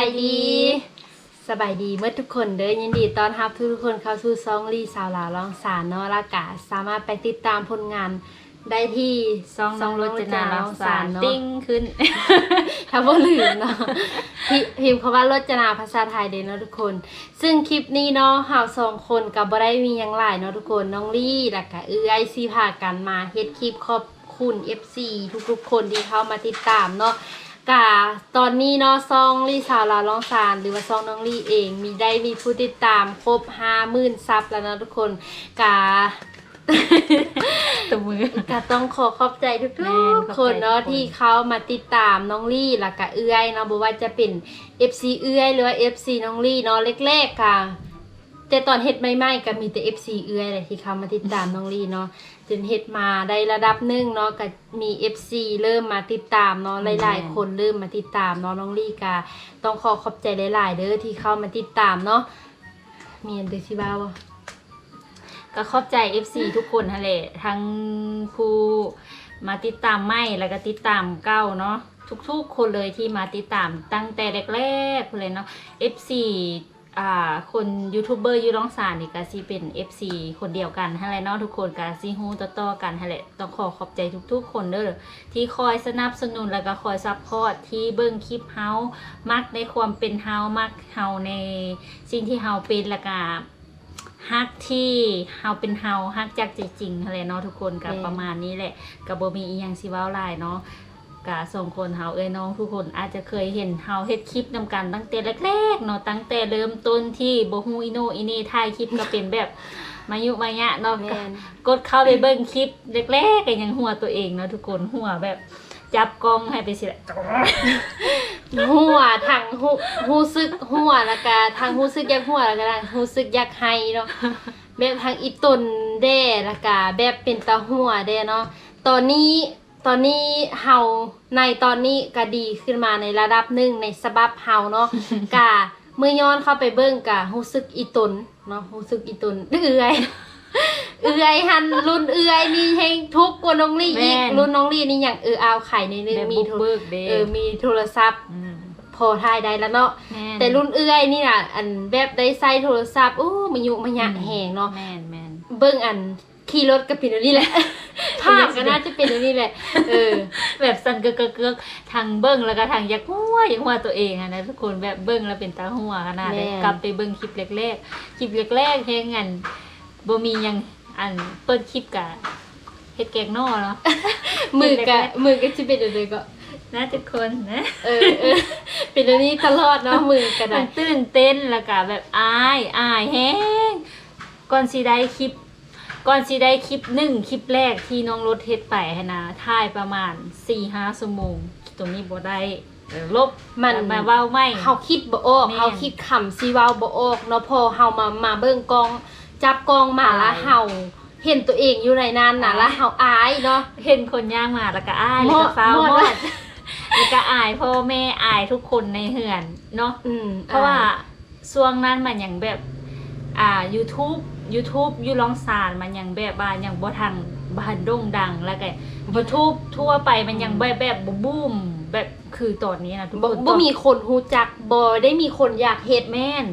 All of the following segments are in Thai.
สบายดีสบายดีเมื่อทุกคนเด้อยินดีต้อนรับทุกคนเข้าสู่ซองลีสาวหลาร้องสารเนาะและกะสามารถไปติดตามผลงานได้ที่ซองน้องรจนาร้องสารเนาะติ้งขึ้นถ้าบ่ลืมเนาะพิพิมพ์คำว่ารจนาภาษาไทยเด้อเนาะทุกคน ซึ่งคลิปนี้เนาะเฮาสองคนก็บ่ได้มีหยังหลายเนาะทุกคนน้องลี่และก็เอื้อยสิพากันมาเฮ็ดคลิปขอบคุณ FC ทุกๆคนที่เข้ามาติดตามเนาะ กาตอนนี้เนาะซองลี่สาวลาวร้องสารหรือว่าซองน้องลี่เอง มีได้มีผู้ติดตามครบห้าหมื่นซับแล้วเนาะทุกคนกาตัวมือก็ต้องขอขอบใจทุกแม่นขอบใจๆคนเนาะทุกคนที่เขามาติดตามน้องลี่แล้วก็เอื้อยเนาะบ่ว่าจะเป็น FC เอื้อยหรือว่า FC น้องลี่เนาะเล็กๆค่ะ แต่ตอนเฮ็ดใหม่ๆก็มีแต่ FC เอื้อยแหละที่เขามาติดตามน้องลี่เนาะจนเฮ็ดมาได้ระดับหนึ่งเนาะก็มี FC เริ่มมาติดตามเนาะหลายๆ คนเริ่มมาติดตามเนาะน้องลี่ก็ต้องขอขอบใจหลาย ๆ เด้อที่เข้ามาติดตามเนาะมีอันเดซิบ้าบ่ก็ขอบใจ FC ทุกคนฮะแหละทั้งผู้มาติดตามไม่แล้วก็ติดตามเก้าเนาะทุกๆคนเลยที่มาติดตามตั้งแต่แรกๆเลยเนาะ FC อ่าคนยูทูบเบอร์ยูร้องสารนี่ก็สิเป็น FC คนเดียวกันฮะแหละเนาะทุกคนก็สิฮู้ต่อๆกันฮะแหละต้องขอขอบใจทุกๆ คนเด้อที่คอยสนับสนุนแล้วก็คอยซัพพอร์ตที่เบิ่งคลิปเฮามักในความเป็นเฮามักเฮาในสิ่งที่เฮาเป็นแล้วก็ฮักที่เฮาเป็นเฮาฮักจากใจจริงอะไรเนาะทุกคนกับประมาณนี้แหละกับโบมีอีหยังสิว้าลายเนาะ กะส่งคนเฮาเอ้ยน้องทุกคนอาจจะเคยเห็นเฮาเฮ็ดคลิปนำกันตั้งแต่แรกๆเนาะตั้งแต่เริ่มต้นที่บ่ฮู้อีโนอีนี่ถ่ายคลิปก็เป็นแบบมายุมายะเนาะแม่น กดเข้าไปเบิ่งคลิปแรกๆก็ยังหัวตัวเองเนาะทุกคนหัวแบบ จับกล้องให้ไปสิละ หัวทางหูหูซึกหัวแล้วก็ทางหูซึกอยากหัวแล้วก็ทางหูซึกอยากไฮเนาะแบบทางอีตนแด่แล้วก็แบบเป็นตาหัวแด่เนาะตอนนี้ ตอนนี้เฮาในตอนนี้ก็ดีขึ้นมาในระดับหนึ่งในสบับเฮาเนาะกะเมื่อย้อนเข้าไปเบิ่งกะหูซึกอีตนเนาะหูซึกอีตนเอื้อยเอื้อยหันรุ่นเอื้อยนี่แฮงทุกข์กว่าน้องลี่อีกรุ่นน้องลี่นี่อย่างเออเอาไข่ในนึงแบบมีบุกโทรเบิกเด้ เออมีโทรศัพท์มพอถ่ายได้แล้วเนาะแม่นแต่รุ่นเอื้อยนี่น่ะอันแบบได้ใส่โทรศัพท์โอ้มายุมาหยะแหงเนาะ แม่นแม่นเบิ่งอัน ขี่รถก็เป็นอันนี้แหละ ภาพก็น่าจะเป็นอันนี้แหละ เออ แบบสั่นเกึกเกึกเกึกทางเบิ้งแล้วก็ทางยักหัวยักหัวตัวเองอะนะทุกคนแบบเบิ้งแล้วเป็นตาหัวขนาดเลยแม่นกลับไปเบิ้งคลิปแรกๆคลิปแรกๆเฮงอันบ่มีหยังอันเปิดคลิปกะเฮ็ดแกงนอเนาะมือก็มือก็จะเป็นอันนี้ก็นะทุกคนนะเออเออเป็นอันนี้ตลอดเนาะมือก็มัได้นตื่นเต้นแล้วก็แบบอายอายแฮงก่อนสิได้คลิป ก่อนสิได้คลิปหนึ่งคลิปแรกที่น้องรถเฮ็ดไปหั้นนะถ่ายประมาณ4-5ชั่วโมงตรงนี้บ่ได้เออลบมันมาเว้าไม่เฮาคิดบ่ออกแม่นเฮาคิดคำสิเว้าบ่ออกเนาะพอเฮามามาเบิ่งกล้อง จับกล้องมาแล้วอายเฮาเห็นตัวเองอยู่ในนั้นน่ะอายแล้วเฮาอายเนาะเห็นคนย่างมาแล้วก็อายหมแล้วดก็ฟ้าวหมดหมดแล้วก็อายพ่อแม่อายทุกคนในเหือนเนาะอืมเพราะว่าช่วงนั้นมันยังแบบอ่า YouTube YouTube ยูร้องสารมันยังแบบว่ายังบ่ทันบ่ทันโด่งดังแล้วก็ YouTube ทั่วไปมันยังแบบแบบบ่บูมแบบคือตอนนี้นะทุกบ่คนบ่มีคนฮู้จักบ่ได้มีคนอยากเฮ็ดแม่น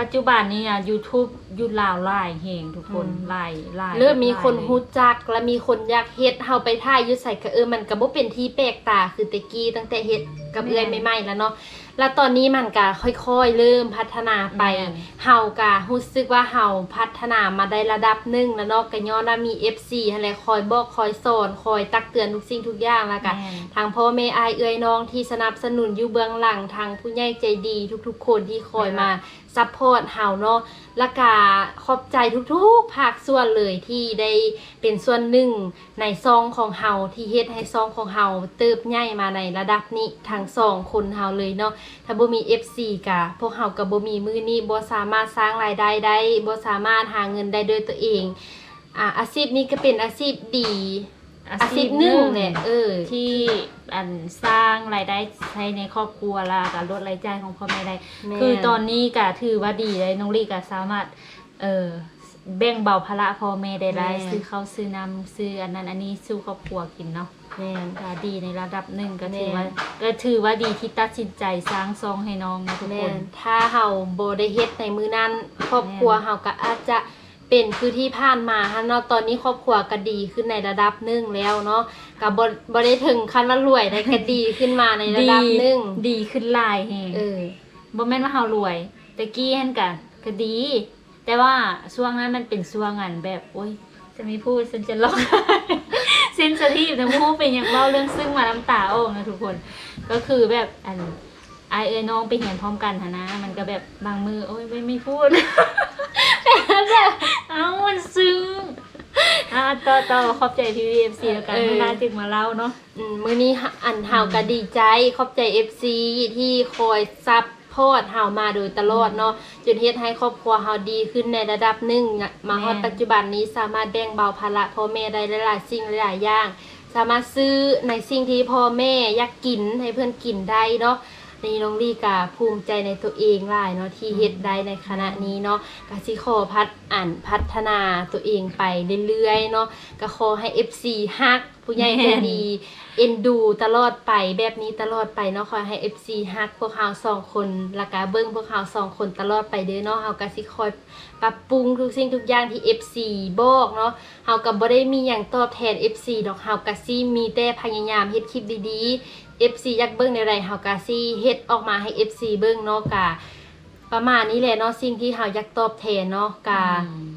ปัจจุบันนี้อะ YouTube ยูลาวไล่เฮงทุกคนอืมไล่ไล่เริ่มมีคนไล่เลยฮู้จัก และมีคนอยากเฮ็ดเฮาไปถ่ายอยู่ใส่ก็เออมันก็บ่เป็นที่แปลกตาคือแตะกี้ตั้งแต่เฮ็ดกับเอื้อยใหม่ๆแล้วเนาะ แล้วตอนนี้มันก็ค่อยๆ เริ่มพัฒนาไป แม่น เฮาก็รู้สึกว่าเฮาพัฒนามาได้ระดับหนึงแล้วเนาะก็ย้อนว่ามี FC หั่นแหละคอยบอกคอยสอนคอยตักเตือนทุกสิ่งทุกอย่างแล้วก็แม่นทางพ่อแม่อายเอื้อยน้องที่สนับสนุนอยู่เบื้องหลังทางผู้ใหญ่ใจดีทุกๆ คนที่คอยมา ซัพพอร์ตเฮาเนาะและกาขอบใจทุกๆภาคส่วนเลยที่ได้เป็นส่วนหนึ่งในซองของเฮาที่เฮ็ดให้ซองของเฮาเติบใหญ่มาในระดับนี้ทั้งสองคนเฮาเลยเนาะถ้าบ่มี FC กะพวกเฮาก็บ่มีมือนี้บ่สามารถสร้างรายได้ได้บ่สามารถหาเงินได้ด้วยตัวเองอาอาชีพนี้ก็เป็นอาชีพดี อาชีพหนึ่งแหละเออที่อันสร้างรายได้ใช้ในครอบครัวและการลดรายจ่ายของพ่อแม่ได้แม่นคือตอนนี้ก็ถือว่าดีเลยน้องลี่ก็สามารถเออแบ่งเบาภาระพ่อแม่ได้หลายแม่ซื้อข้าวซื้อน้ำซื้ออันนั้นอันนี้สู่ครอบครัวกินเนาะแม่นก็ดีในระดับหนึ่งก็ถือแม่ว่าก็ถือว่าดีที่ตัดสินใจสร้างซองให้น้องนะทุกแม่คนนถ้าเฮาบ่ได้เฮ็ดในมื้อนั้น ครอบครัวแม่นเฮาก็อาจจะ เป็นคือที่ผ่านมาฮะเนาะตอนนี้ครอบครัวก็ดีขึ้นในระดับหนึงแล้วเนาะก็บ่บ่ได้ถึงขั้นว่ารวยได้ก็ดีขึ้นมาในระดับหนึงดีขึ้นหลายแฮงเออบ่แม่นว่าเฮารวยแต่กี้หั่นกันก็ดี แต่ว่าช่วงนั้นมันเป็นช่วงอันแบบโอ๊ยจะไม่พูดฉันจะร้องเซนสทีฟนะมูเป็นอย่างเล่าเรื่องซึ่งมาน้ำตาออกนะทุกคน ก็คือแบบอันไอายเอ้ยน้องไปเห็นพร้อมกันหนนะมันก็แบบบางมือโอ้ยไม่ไม่พูด เอ้ามันซึ้งอ่าต่อต่อขอบใจพีวีเอฟซีแล้วกันเออ เวลาจึงมาเล่าเนาะ อืมมื้อนี้อันเฮาก็ดีใจขอบใจ FC ที่คอยซับพอร์ตเฮามาโดยตลอดเนาะจนเฮ็ดให้ครอบครัวเฮาดีขึ้นในระดับหนึ่งน่ะมาฮอดแม่น ปัจจุบันนี้สามารถแบ่งเบาภาระพ่อแม่ได้หลายๆสิ่งหลายๆอย่าง สามารถซื้อในสิ่งที่พ่อแม่อยากกินให้เพื่อนกินได้เนาะ นี่น้องลี่กาภูมิใจในตัวเองหลายเนาะที่เฮ็ดได้ในขณะนี้เนาะกสิขอพัฒอ่านพัฒนาตัวเองไปเรื่อยๆเนาะก็ขอให้ FC ฮักผู้ใหญ่ใจดีเอ็นดูตลอดไปแบบนี้ตลอดไปเนาะขอให้ FC ฮักพวกเฮาสองคนล้วก็เบิ่งพวกเฮาสองคนตลอดไปเด้อเนาะเฮาก็สิคอยปรับปรุงทุกสิ่งทุกอย่างที่ FC บอกเนาะเฮาก็บ่ได้มีหยังตอบแทน FC ดอกเฮาก็สิมีแต่พยายามเฮ็ดคลิปดีๆ FC อยากเบิ่งในไรเฮาก็สิเฮ็ดออกมาให้ FC เบิ่งเนาะกะประมาณนี้แหละเนาะสิ่งที่เฮาอยากตอบแทนเนาะกะอืม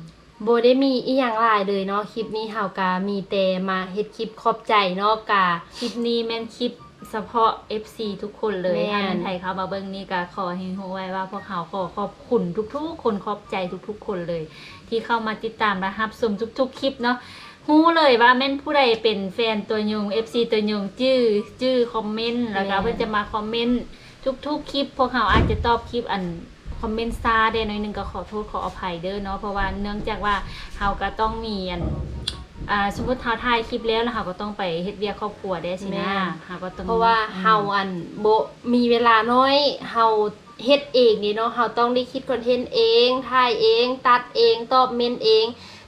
โบได้มีอีหยังหลายเลยเนาะคลิปนี้เฮากามีแต่มาเฮ็ดคลิปขอบใจเนาะกาคลิปนี้แม่นคลิปเฉพาะ FC ทุกคนเลยแม่น ถ้ามันไทยเขามาเบิ่งนี่ก็ขอให้รู้ไว้ว่าพวกเขาขอขอบคุณทุกๆ คนขอบใจทุกๆ คนเลย ที่เข้ามาติดตามและรับชมทุก ๆ คลิปเนาะ ฮู้เลยว่าแม่นผู้ใดเป็นแฟนตัวยง FC ตัวยงจื้อจื้อคอมเมนต์แล้วก็เพิ่นจะมาคอมเมนต์ทุกๆคลิป พวกเขาอาจจะตอบคลิปอันคอมเมนต์ซาได้หน่อยหนึงก็ขอโทษขออภัยเด้อเนาะเพราะว่าเนื่องจากว่าเฮาก็ต้องมีอันอ่าสมมติเฮาถ่ายคลิปแล้วแล้วเฮาก็ต้องไปเฮ็ดเวียกครอบครัวได้สิแม่นะนเฮาก็ต้องเพราะว่าเฮาอันโบมีเวลาน้อยเฮาเฮ็ดเองนี่เนาะเฮาต้องได้คิดคอนเทนต์เองถ่ายเอง ตัดเองตอบเมนเอง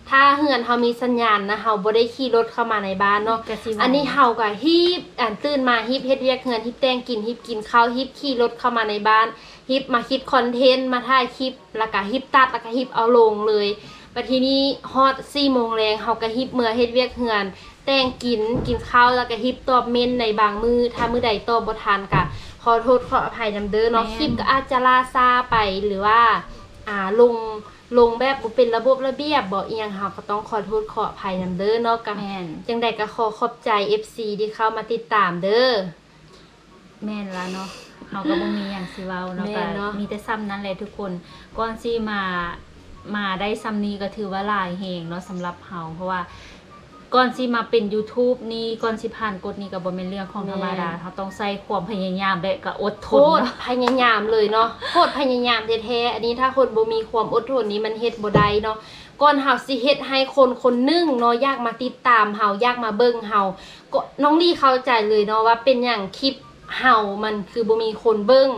ถ้าเฮือนเฮามีสัญญาณนะเฮาบ่ได้ขี่รถเข้ามาในบ้านเนาะก็สิว่า อันนี้เฮาก็ฮีบอ่านตื่นมาฮีบเฮ็ดเวียกเฮือนฮีบแต่งกินฮีบกินข้าวฮีบขี่รถเข้ามาในบ้านฮีบมาคิดคอนเทนต์มาถ่ายคลิปแล้วก็ฮีบตัดแล้วก็ฮีบเอาลงเลยบัดทีนี้ฮอด4โมงแรงเฮาก็ฮีบเมื่อเฮ็ดเวียกเฮือน แต่งกินกินข้าวแล้วก็ฮีบตอบเมนในบางมือถ้ามื้อใดตอบบ่ทันก็ขอโทษขออภัยนำเด้อเนาะคลิปก็อาจจะล่าซาไปหรือว่าอ่าลง ลงแบบบ่เป็นระบบระเบียบบ่อีหยังเฮาก็ต้องขอโทษขออภัยนำเด้อเนาะก็แม่นจังใดก็ขอขอบใจ FC ที่เข้ามาติดตามเด้อแม่นละเนาะเฮาก็บ่มีหยังสิเว้าเนาะแม่ก็นเนาะมีแต่ซ้ำนั้นแหละทุกคนก่อนสิมามาได้ซ้ำนี้ก็ถือว่าหลายแฮงเนาะสำหรับเฮาเพราะว่า ก่อนสิมาเป็น YouTube นี่ก่อนสิผ่านกฎนี้ก็บ่แม่นเรื่องของธรรมดาเฮาต้องใส่ความพยายามและก็อดทโคนตรเนาะพยายามเลยเนาะโคตรพยายามแท้ๆอันนี้ถ้าคนบ่มีความอดทนนี้มันเฮ็ดบ่ได้เนาะก่อนเฮาสิเฮ็ดให้คนคนหนึงเนาะอยากมาติดตามเฮาอยากมาเบิ่งเฮาก็น้องลี่เข้าใจเลยเนาะว่าเป็นหยังคลิปเฮามันคือบ่มีคนเบิ่ง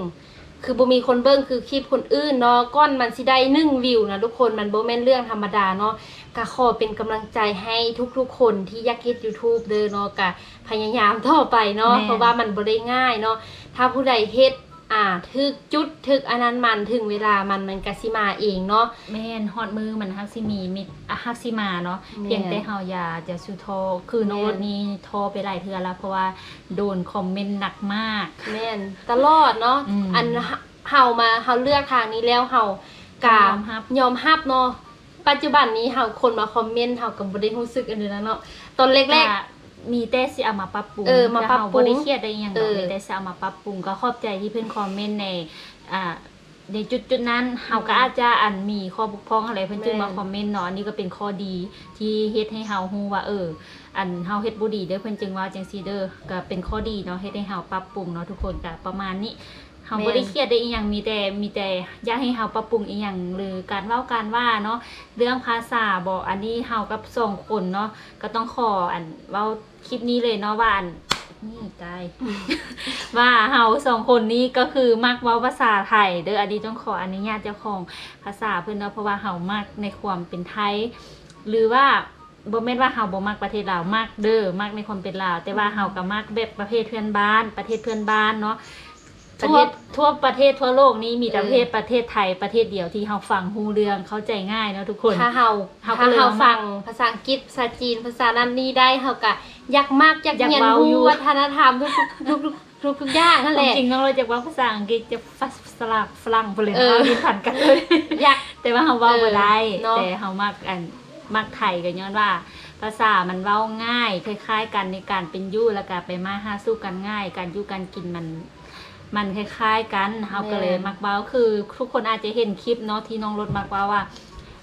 คือบ่มีคนเบิ่งคือคลิปคนอื่นเนาะก้อนมันสิได้1วิวนะทุกคนมันบ่แม่นเรื่องธรรมดาเนาะ ก็ขอเป็นกำลังใจให้ทุกๆ คนที่อยากเฮ็ด YouTube เด้อเนาะก็พยายามต่อไปเนาะแม่นเพราะว่ามันบ่ได้ง่ายเนาะถ้าผู้ใดเฮ็ดอ่าถึกจุดถึกอันนั้นมันถึงเวลามันมันก็สิมาเองเนาะ แม่นฮอดมือมันฮักสิมีมิดอะฮักสิมาเนาะแม่นเพียงแต่เฮาอย่าจะสุโทรคือโน้ตแม่นนี้โทรไปหลายเทื่อแล้วเพราะว่าโดนคอมเมนต์หนักมาก แม่นตลอดเนาะอืมอันเฮามาเฮาเลือกทางนี้แล้วเฮากายอมรับ ยอมรับเนาะ ปัจจุบันนี้เฮาคนมาคอมเมนต์เฮาก็บ่ได้รู้สึกอันนี้แล้วเนาะตอนแรกก็มีแต่สิเอามาปรับปรุงเออมาปรับปรุงแต่เฮาบ่ได้เครียดได้อิหยังดอกเออมีแต่สิเอามาปรับปรุงก็ขอบใจที่เพิ่นคอมเมนต์ในอ่าในจุดจุดๆนั้นเฮาก็อาจจะอันมีข้อบกพร่องอะไรเพิ่นจึงมาคอมเมนต์เนาะอันนี้ก็เป็นข้อดีที่เฮ็ดให้เฮาฮู้ว่าเออ อันเฮาเฮ็ดบ่ดีเด้อเพิ่นจึงว่าจังซี่เด้อก็เป็นข้อดีเนาะเฮ็ดให้เฮาปรับปรุงเนาะทุกคนก็ประมาณนี้ เฮาบ่ได้เครียดได้อีหยังมีแต่มีแต่อยากให้เฮาปรับปรุงอีหยังหรือการเว้าการว่าเนาะเรื่องภาษาบ่อันนี้เฮากับสองคนเนาะก็ต้องขออันเว้าคลิปนี้เลยเนาะว่าอันนี่ตายว่าเฮาสองคนนี้ก็คือมักเว้าภาษาไทย เด้ออันนี้ต้องขออนุญาตเจ้าของภาษาเพิ่นเนาะเพราะว่าเฮามักในความเป็นไทย หรือว่าบ่แม่นว่าเฮาบ่มักประเทศลาวมักเด้อมักในความเป็นลาวแต่ว่าเฮาก็มักแบบประเทศเพื่อนบ้าน ประเทศเพื่อนบ้านเนาะ ประเทศทั่วประเทศทั่วโลกนี้มีแต่ประเทศประเทศไทยประเทศเดียวที่เฮาฟังฮู้เรื่องเข้าใจง่ายเนาะทุกคนถ้าเฮาเฮาก็ถ้าเลยเฮาว่าฟังภาษาอังกฤษภาษาจีนภาษานั้นนี่ได้เฮาก็อยากมากอยากอยากเรียนเว้าอยู่รู้วัฒนธรรมทุกๆทุกๆทุกๆทุกๆอย่างนั่นแหละจริงๆต้องเราจะว่าภาษาอังกฤษจะฟัสลักฝรั่งไปเลยเออเอาดินผ่านกันเลยอยากแต่ว่าเขาเว้าบ่ได้เออเนอะแต่เขามักอันมักไทยกันย้อนว่าภาษามันเว้าง่าย คล้าย ๆ กันในการเป็นอยู่แล้วก็ไปมาหาสู้กันง่าย การอยู่การกินมัน มันคล้ายๆกันเขาก็เลยมักเว้าคือ ทุกคนอาจจะเห็นคลิปเนาะที่น้องรถมักเว้าว่า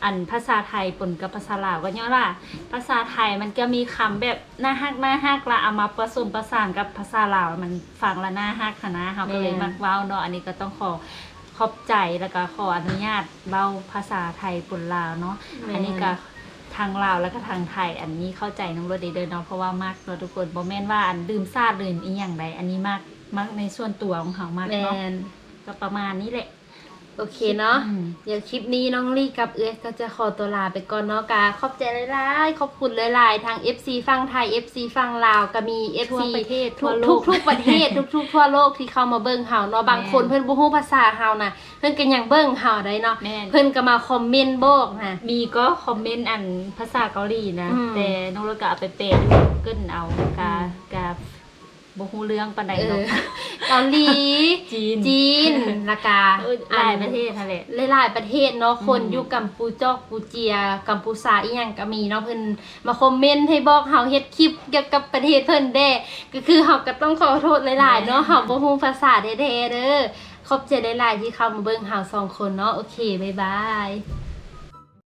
อันภาษาไทยปนกับภาษาลาวก็ย้อนว่าภาษาไทยมันก็มีคำแบบน่าฮักน่าฮักละเอามาผสมประสานกับภาษาลาวมันฟังและน่าฮักค่ะนะเขาก็เลยแม่นมักเว้าเนาะอันนี้ก็ต้องขอขอบใจแล้วก็ขออนุญาตเว้าภาษาไทยปนลาวเนาะแม่นอันนี้ก็ทางลาวแล้วก็ทางไทย อันนี้เข้าใจน้องรถดีเดินเนาะเพราะว่ามากเนาะทุกคนบ่แม่นว่าอันดื่มซาดดื่มอีหยังใดอันนี้มาก มากในส่วนตัวของเขามากแมเนาะน ก็ประมาณนี้แหละ โอเคเนาะ อืม เดี๋ยวคลิปนี้น้องลี่กับเอื้อก็จะขอตัวลาไปก่อนเนาะกาขอบใจหลายๆ ขอบคุณหลายๆ ทาง FC ฟังไทย FC ฟังลาวก็มี ทั่ว FC ประเทศทุทั่วกโลทุกก ทุกประเทศ ทุกทุกทั่วโลกที่เข้ามาเบิ่งเฮาเนาะบางคนแม่นเพิ่นบ่ฮู้ภาษาเฮานะเพิ่นก็ยังเบิ่งเฮาได้เนาะแม่นเพิ่นก็มาคอมเมนต์บอกนะ มีก็คอมเมนต์อันภาษาเกาหลีนะ อืมแต่น้องรถก็เอาไปแปลดูเกินเอากากา บ่ฮู้เรื่องปานใดเอเนาะอเกาหลี จีน จีนละกาเออหลายประเทศนั่นแหละหลายๆประเทศเนาะ คนอืมอยู่กัมพูจอกปูเจีย กัมพูชาอีหยังก็มีเนาะเพิ่นมาคอมเมนต์ให้บอกเฮาเฮ็ดคลิปเกี่ยวกับประเทศเพิ่นแด้ก็คือเฮาก็ต้องขอโทษหลายๆเนาะเฮาบ่ฮู้ภาษาแท้ๆเด้อขอบใจหลายๆที่เข้ามาเบิ่งเฮาสองคนเนาะ โอเค บ๊ายบาย